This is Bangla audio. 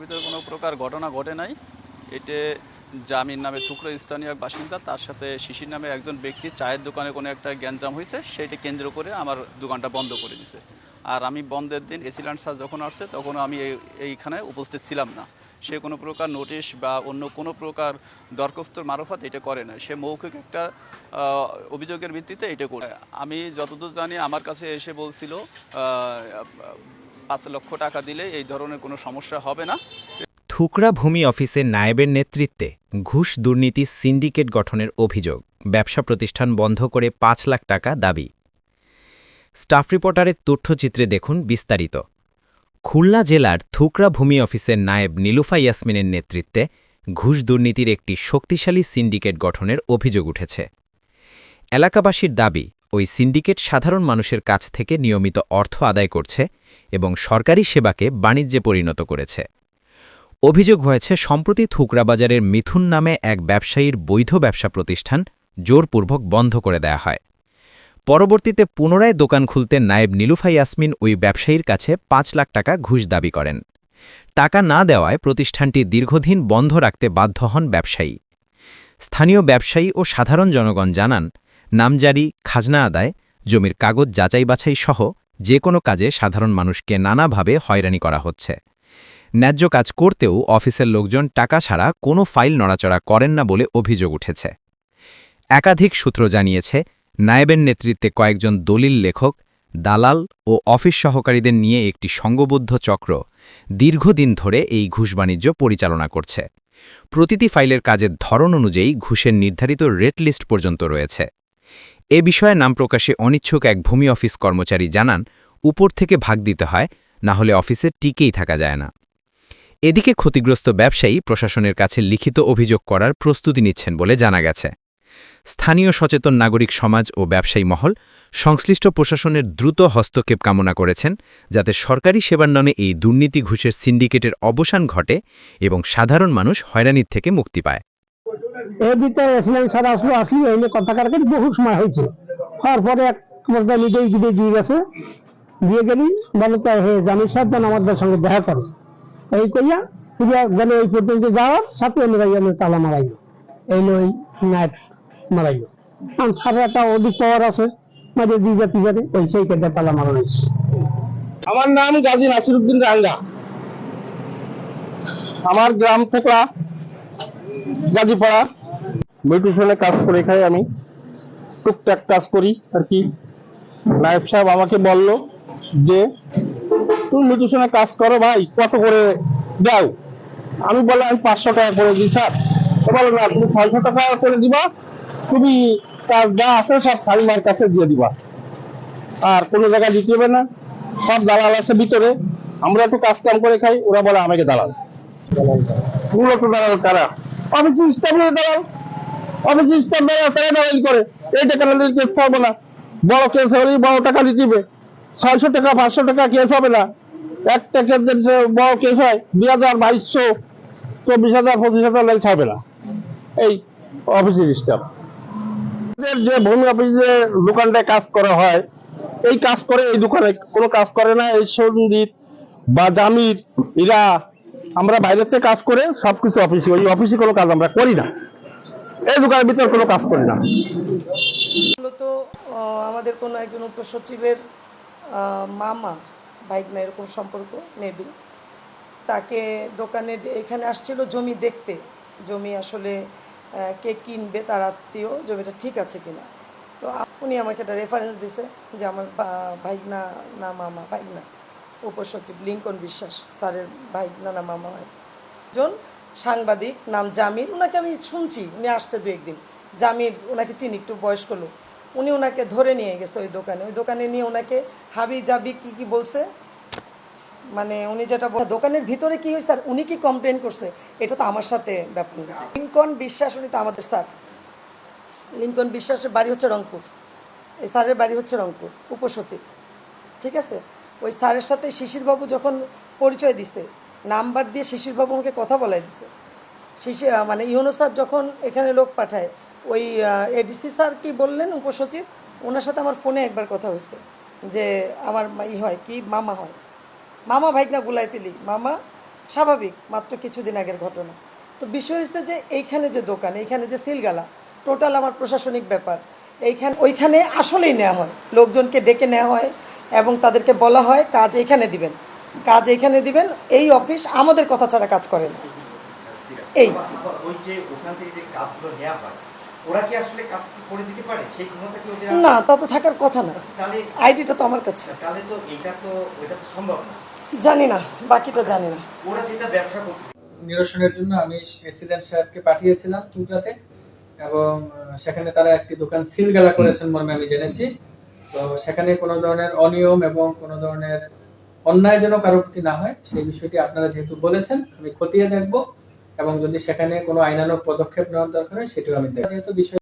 ভিতরে কোনো প্রকার ঘটনা ঘটে নাই। এতে জামিন নামে থুকরো স্থানীয় এক বাসিন্দা, তার সাথে শিশির নামে একজন ব্যক্তি চায়ের দোকানে কোনো একটা গ্যাঞ্জাম হয়েছে সেইটা কেন্দ্র করে আমার দোকানটা বন্ধ করে দিছে। আর আমি বন্ধের দিন এসিল্যান্ড স্যার যখন আসছে, তখন আমি এই- এইখানে উপস্থিত ছিলাম না। সে কোনো প্রকার নোটিশ বা অন্য কোনো প্রকার দরখাস্তর মারফত এটা করে না সে মৌখিক একটা অভিযোগের ভিত্তিতে এটা করে। আমি যতদূর জানি আমার কাছে এসে বলছিল পাঁচ লক্ষ টাকা দিলে এই ধরনের কোনো সমস্যা হবে না। থুকরা ভূমি অফিসের নায়েবের নেতৃত্বে ঘুষ দুর্নীতি সিন্ডিকেট গঠনের অভিযোগ। ব্যবসা প্রতিষ্ঠান বন্ধ করে পাঁচ লাখ টাকা দাবি। স্টাফ রিপোর্টারের তথ্যচিত্রে দেখুন বিস্তারিত। খুলনা জেলার থুকরা ভূমি অফিসের নায়েব নীলুফা ইয়াসমিনের নেতৃত্বে ঘুষ দুর্নীতির একটি শক্তিশালী সিন্ডিকেট গঠনের অভিযোগ উঠেছে। এলাকাবাসীর দাবি, ওই সিন্ডিকেট সাধারণ মানুষের কাছ থেকে নিয়মিত অর্থ আদায় করছে এবং সরকারি সেবাকে বাণিজ্যে পরিণত করেছে। অভিযোগ হয়েছে, সম্প্রতি থুকরা বাজারের মিথুন নামে এক ব্যবসায়ীর বৈধ ব্যবসা প্রতিষ্ঠান জোরপূর্বক বন্ধ করে দেয়া হয়। পরবর্তীতে পুনরায় দোকান খুলতে নায়েব নীলুফা ইয়াসমিন ওই ব্যবসায়ীর কাছে পাঁচ লাখ টাকা ঘুষ দাবি করেন। টাকা না দেওয়ায় প্রতিষ্ঠানটি দীর্ঘদিন বন্ধ রাখতে বাধ্য হন ব্যবসায়ী। স্থানীয় ব্যবসায়ী ও সাধারণ জনগণ জানান, নামজারি, খাজনা আদায় জমির কাগজ যাচাই বাছাই সহ যে কোনো কাজে সাধারণ মানুষকে নানাভাবে হয়রানি করা হচ্ছে। ন্যায্য কাজ করতেও অফিসের লোকজন টাকা ছাড়া কোনো ফাইল নড়াচড়া করেন না বলে অভিযোগ উঠেছে। একাধিক সূত্র জানিয়েছে, নায়েবের নেতৃত্বে কয়েকজন দলিল লেখক, দালাল ও অফিস সহকারীদের নিয়ে একটি সংঘবদ্ধ চক্র দীর্ঘদিন ধরে এই ঘুষ বাণিজ্য পরিচালনা করছে। প্রতিটি ফাইলের কাজের ধরন অনুযায়ী ঘুষের নির্ধারিত রেট লিস্ট পর্যন্ত রয়েছে। এ বিষয়ে নাম প্রকাশে অনিচ্ছুক এক ভূমি অফিস কর্মচারী জানান, উপর থেকে ভাগ দিতে হয়, না হলে অফিসে টিকেই থাকা যায় না। এদিকে ক্ষতিগ্রস্ত ব্যবসায়ী প্রশাসনের কাছে লিখিত অভিযোগ করার প্রস্তুতি নিচ্ছেন বলে জানা গেছে। স্থানীয় সচেতন নাগরিক সমাজ ও ব্যবসায়ী মহল সংশ্লিষ্ট প্রশাসনের দ্রুত হস্তক্ষেপ কামনা করেছেন, যাতে সরকারি সেবার নামে এই দুর্নীতি ঘুষের সিন্ডিকেটের অবসান ঘটে এবং সাধারণ মানুষ হয়রানির থেকে মুক্তি পায়। ভিতরে স্যার আসলো, আসলি, এনে কথা বহু সময় হয়েছে। হওয়ার পরে এক নিজেই গিয়ে দিয়ে গেছে। দিয়ে গেলি বলে তো, হে জামির যেন আমাদের সঙ্গে দেখা করে। এই কইয়া গেল ওই পর্যন্ত যাওয়ার সাথে এনে তালা মারাইলো। মারাইলো। কারণ স্যারের একটা অধিক পাওয়ার আছে, মাঝে দিয়ে ওই সেই কেটে তালা আমার নাম গাজী নাসিরুদ্দিন রাঙ্গা। আমার গ্রাম থেকে গাজীপাড়া। কাজ করে খাই আমি টুকটাক কাজ করি আর কি। সাহেব আমাকে বলল যে, তুমি কাজ করো ভাই, কত করে দাও? আমি বললাম, আমি পাঁচশো টাকা করে দিই স্যার। বলো না, তুমি ছয়শো টাকা করে দিবা, তুমি কাজ যা আছে সব সালিমার কাছে দিয়ে দিবা। আর কোনো জায়গায় দিতে হবে না, সব দালাল আছে ভিতরে। আমরা একটু কাজ কাম করে খাই। ওরা বলে, আমাকে দালাল। মূলত দালাল কারা? অফিস স্টাফ দালাল অফিস স্টাফ দালাল তারা দালাল করে। এই টাকা না কেস পাবো না। বড় কেস হলেই বড় টাকা দিতে হবে ছয়শো টাকা, পাঁচশো টাকা কেস হবে না। একটা কেস যদি বড় কেস হয়, দুই হাজার বাইশশো, চব্বিশ হাজার, পঁচিশ হাজার লাইস হবে না। এই অফিসের স্টাফ যে ভূমি অফিসে দোকানটায় কাজ করা হয়, এই কাজ করে এই দোকানে। কোনো কাজ করে না। এই সন্দীপ বা জামির এরা আমরা বাইরের থেকে কাজ করে সবকিছু অফিসে ওই অফিসে কোনো কাজ আমরা করি না। এই দোকানের ভিতরে কোনো কাজ করি না। মূলত আমাদের কোনো একজন উপসচিবের মামা, বাইক না, এরকম সম্পর্ক মেবি তাকে দোকানে এখানে আসছিল জমি দেখতে। জমি আসলে কে কিনবে, তার আত্মীয়, জমিটা ঠিক আছে কিনা। তো উনি আমাকে একটা রেফারেন্স দিছে যে আমার ভাইগনা না মামা ভাইগনা উপসচিব লিঙ্কন বিশ্বাস স্যারের ভাইগনা না মামা হয়। একজন সাংবাদিক, নাম জামির। ওনাকে আমি শুনছি, উনি আসছে দু একদিন জামির ওনাকে চিনি, একটু বয়স্ক লোক। উনি ওনাকে ধরে নিয়ে গেছে ওই দোকানে। ওই দোকানে নিয়ে ওনাকে হাবি জাবি কি কি বলছে? মানে উনি যেটা দোকানের ভিতরে কি হয়েছে আর উনি কি কমপ্লেন করছে? এটা তো আমার সাথে ব্যাপার না। লিঙ্কন বিশ্বাস, উনি তো আমাদের স্যার। লিঙ্কন বিশ্বাসের বাড়ি হচ্ছে রংপুর। এই স্যারের বাড়ি হচ্ছে রংপুর, উপসচিব। ঠিক আছে? ওই স্যারের সাথে শিশিরবাবু যখন পরিচয় দিছে, নাম্বার দিয়ে শিশিরবাবু আমাকে কথা বলাই দিছে। শিশির মানে ইউনো স্যার যখন এখানে লোক পাঠায়, ওই এডিসি স্যার কি বললেন উপসচিব? ওনার সাথে আমার ফোনে একবার কথা হয়েছে যে আমার ই হয় কি? মামা হয়। মামা ভাইকনা গুলাই ফেলি। মামা, স্বাভাবিক, মাত্র কিছুদিন আগের ঘটনা। তো বিষয় হচ্ছে যে এইখানে যে দোকান, এইখানে যে সিলগালা, টোটাল আমার প্রশাসনিক ব্যাপার। এইখানে ওইখানে আসলেই নেওয়া হয়। লোকজনকে ডেকে নেওয়া হয়। এবং তাদেরকে বলা হয় কাজ এখানে দিবেন। কাজ এখানে দিবেন এই অফিস আমাদের কথা ছাড়া কাজ করে না। এই। ওই যে ওখান থেকে যে কাজগুলো নেওয়া হয় ওরা কি আসলে কাজ করে দিতে পারে? সেই ক্ষমতা কি ওদের আছে? না তা তো থাকার কথা না। আইডিটা তো আমার কাছে। তাহলে তো এটা তো ওইটা তো সম্ভব না। জানি না বাকিটা জানি না। নিরসনের জন্য আমি প্রেসিডেন্ট সাহেবকে পাঠিয়েছিলাম টুকরাতে এবং সেখানে তারা একটি দোকান সিলগালা করেছেন মর্মে আমি জেনেছি। তো সেখানে কোনো ধরনের অনিয়ম এবং কোনো ধরনের অন্যায় যেন কারোর প্রতি না হয়, সেই বিষয়টি আপনারা যেহেতু বলেছেন, আমি খতিয়ে দেখব এবং যদি সেখানে কোনো আইনানুক পদক্ষেপ নেওয়ার দরকার হয়, সেটিও আমি দেখব। যেহেতু বিষয়